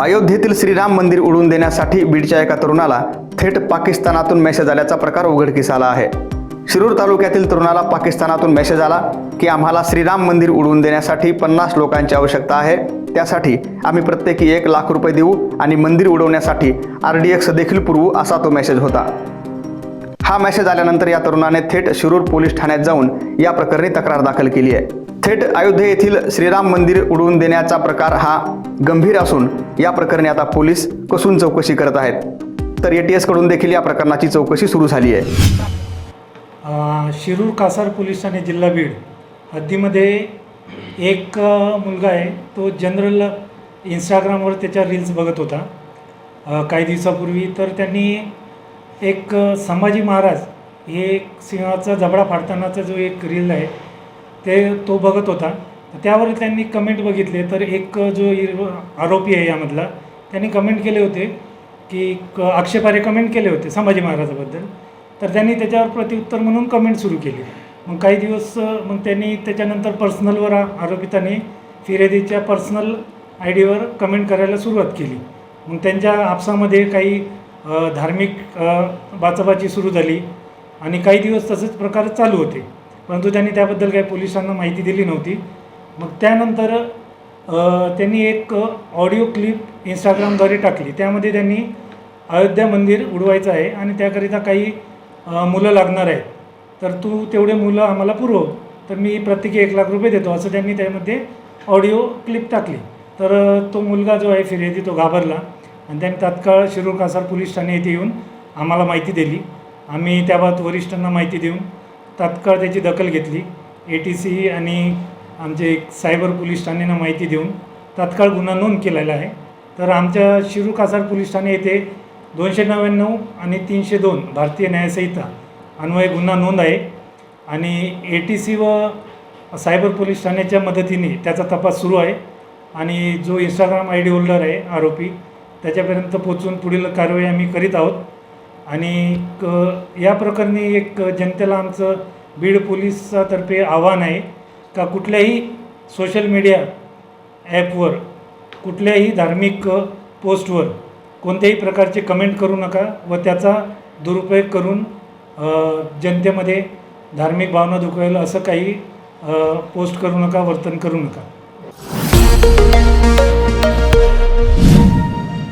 अयोध्येतील श्रीराम मंदिर उडवून देण्यासाठी बीडच्या एका तरुणाला थेट पाकिस्तानातून मेसेज आल्याचा प्रकार उघडकीस आला आहे. शिरूर तालुक्यातील तरुणाला पाकिस्तानातून मेसेज आला की आम्हाला श्रीराम मंदिर उडवून देण्यासाठी पन्नास लोकांची आवश्यकता आहे. त्यासाठी आम्ही प्रत्येकी एक लाख रुपये देऊ आणि मंदिर उडवण्यासाठी आर डी एक्स देखील पुरवू असा तो मेसेज होता. हा मेसेज आल्यानंतर या तरुणाने थेट शिरूर पोलीस ठाण्यात जाऊन या प्रकरणी तक्रार दाखल केली आहे. थेट अयोध्ये येथील श्रीराम मंदिर उडवून देण्याचा प्रकार हा गंभीर असून या प्रकरणी आता पोलीस कसून चौकशी करत आहेत. तर एटीएसकडून देखील या प्रकरणाची चौकशी सुरू झाली आहे. शिरूर कासार पोलीस ठाणे जिल्हा बीड हद्दीमध्ये एक मुलगा आहे. तो जनरल इंस्टाग्रामवर त्याच्या रील्स बघत होता. काही दिवसापूर्वी तर त्यांनी एक संभाजी महाराज हे एक सिंहाचा जबडा फाडतानाचा जो एक रील आहे ते तो बघत होता. त्यावर त्यांनी कमेंट बघितले. तर एक जो इर- आरोपी आहे यामधला त्यांनी कमेंट केले होते की क- आक्षेपार्ह कमेंट केले होते संभाजी महाराजाबद्दल. तर त्यांनी त्याच्यावर प्रत्युत्तर म्हणून कमेंट सुरू केली. मग काही दिवस मग त्यांनी त्याच्यानंतर पर्सनलवर आरोपिताने आरोपितांनी फिर्यादीच्या पर्सनल आय डीवर कमेंट करायला सुरुवात केली. मग त्यांच्या आपसामध्ये काही धार्मिक बाचाबाची सुरू झाली आणि काही दिवस तसेच प्रकार चालू होते. परंतु त्यांनी त्याबद्दल काही पोलिसांना माहिती दिली नव्हती. मग त्यानंतर त्यांनी एक ऑडिओ क्लिप इंस्टाग्रामद्वारे टाकली. त्यामध्ये त्यांनी अयोध्या मंदिर उडवायचं आहे आणि त्याकरिता काही मुलं लागणार आहेत. तर तू तेवढे मुलं आम्हाला पुरव. तर मी प्रत्येकी एक लाख रुपये देतो असं त्यांनी त्यामध्ये ऑडिओ क्लिप टाकली. तर तो मुलगा जो आहे फिर्यादी तो घाबरला. आणि त्यांनी तात्काळ शिरूर कासार पोलीस ठाणे येथे येऊन आम्हाला माहिती दिली. आम्ही त्याबाबत वरिष्ठांना माहिती देऊन तात्काळ त्याची दखल घेतली. ए टी सी आणि आमचे सायबर पोलीस ठाण्यानं माहिती देऊन तात्काळ गुन्हा नोंद केलेला आहे. तर आमच्या शिरूर कासार पोलीस ठाणे येथे दोनशे नव्याण्णव आणि तीनशे दोन भारतीय न्यायसंहिता अन्वये गुन्हा नोंद आहे. आणि ए टी सी व सायबर पोलीस ठाण्याच्या मदतीने त्याचा तपास सुरू आहे. आणि जो इंस्टाग्राम आय डी होल्डर आहे आरोपी त्याच्यापर्यंत पोचून पुढील कारवाई आम्ही करीत आहोत. आणि क या प्रकरणी एक जनतेला आमचं बीड पोलिसातर्फे आव्हान आहे का कुठल्याही सोशल मीडिया ॲपवर कुठल्याही धार्मिक पोस्टवर कोणत्याही प्रकारचे कमेंट करू नका व त्याचा दुरुपयोग करून जनतेमध्ये धार्मिक भावना दुखवेल असं काही पोस्ट करू नका वर्तन करू नका.